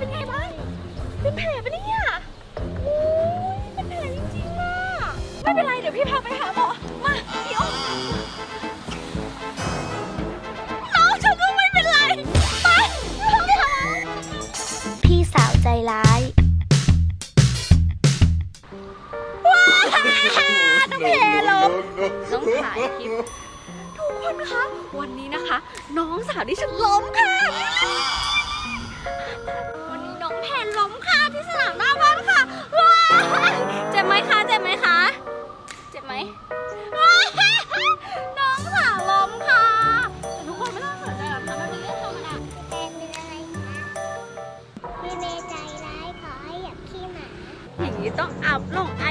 เป็นไงบ้างเป็นแผลปะเนี่ยโอ้ยเป็นแผลจริงๆอะไม่เป็นไรเดี๋ยวพี่พาไปหาหมอมาพี่อ้อมน้องฉันก็ไม่เป็นไรไปไปหาหมอพี่สาวใจร้ายว้าน้องเพลม น้องขาคิป ทุกคนคะ วันนี้นะคะ น้องสาวดิฉันล้มค่ะ มค่ะที่สนามหน้าบ้านค่ะว้ายเจ็บไหมคะเจ็บไหมคะ เจ็บไหมว้ายน้องสาวล้มค่ะแต่ทุกคนไม่ต้องสนใจหรอกค่ะมันเป็นเรื่องธรรมดาแฟนเป็นอะไรคะพี่เมย์ใจร้ายขอให้เหยียบขี้หมาอย่างนี้ต้องอัพลงไอ